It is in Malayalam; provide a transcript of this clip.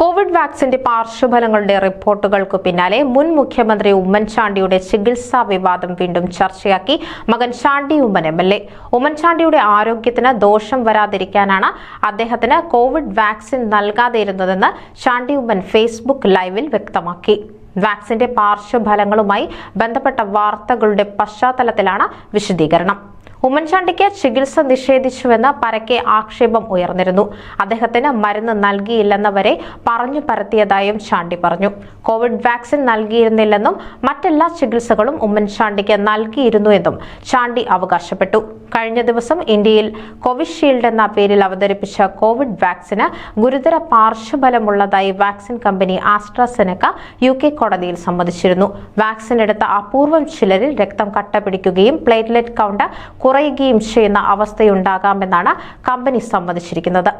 കോവിഡ് വാക്സിന്റെ പാർശ്വഫലങ്ങളുടെ റിപ്പോർട്ടുകൾക്ക് പിന്നാലെ മുൻ മുഖ്യമന്ത്രി ഉമ്മൻചാണ്ടിയുടെ ചികിത്സാ വിവാദം വീണ്ടും ചർച്ചയാക്കി. മകൻ Chandy Oommen M L A. ഉമ്മൻചാണ്ടിയുടെ ആരോഗ്യത്തിന് ദോഷം വരാതിരിക്കാനാണ് അദ്ദേഹത്തിന് കോവിഡ് വാക്സിൻ നൽകാതിരുന്നതെന്ന് ചാണ്ടി ഉമ്മൻ ഫേസ്ബുക്ക് ലൈവിൽ വ്യക്തമാക്കി. വാക്സിന്റെ പാർശ്വഫലങ്ങളുമായി ബന്ധപ്പെട്ട വാർത്തകളുടെ പശ്ചാത്തലത്തിലാണ് വിശദീകരണം. ഉമ്മൻചാണ്ടിക്ക് ചികിത്സ നിഷേധിച്ചുവെന്ന് പരക്കെ ആക്ഷേപം ഉയർന്നിരുന്നു. അദ്ദേഹത്തിന് മരുന്ന് നൽകിയില്ലെന്നവരെ പറഞ്ഞു പരത്തിയതായും ചാണ്ടി പറഞ്ഞു. കോവിഡ് വാക്സിൻ നൽകിയിരുന്നില്ലെന്നും മറ്റെല്ലാ ചികിത്സകളും ഉമ്മൻചാണ്ടിക്ക് നൽകിയിരുന്നു എന്നും ചാണ്ടി അവകാശപ്പെട്ടു. കഴിഞ്ഞ ദിവസം ഇന്ത്യയിൽ കോവിഷീൽഡ് എന്ന പേരിൽ അവതരിപ്പിച്ച കോവിഡ് വാക്സിന് ഗുരുതര പാർശ്വഫലമുള്ളതായി vaccine company AstraZeneca U K കോടതിയിൽ സമ്മതിച്ചിരുന്നു. വാക്സിൻ എടുത്ത അപൂർവം ചിലരിൽ രക്തം കട്ടപിടിക്കുകയും പ്ലേറ്റ്ലെറ്റ് കൗണ്ട് കുറയുകയും ചെയ്യുന്ന അവസ്ഥയുണ്ടാകാമെന്നാണ് കമ്പനി സമ്മതിച്ചിരിക്കുന്നത്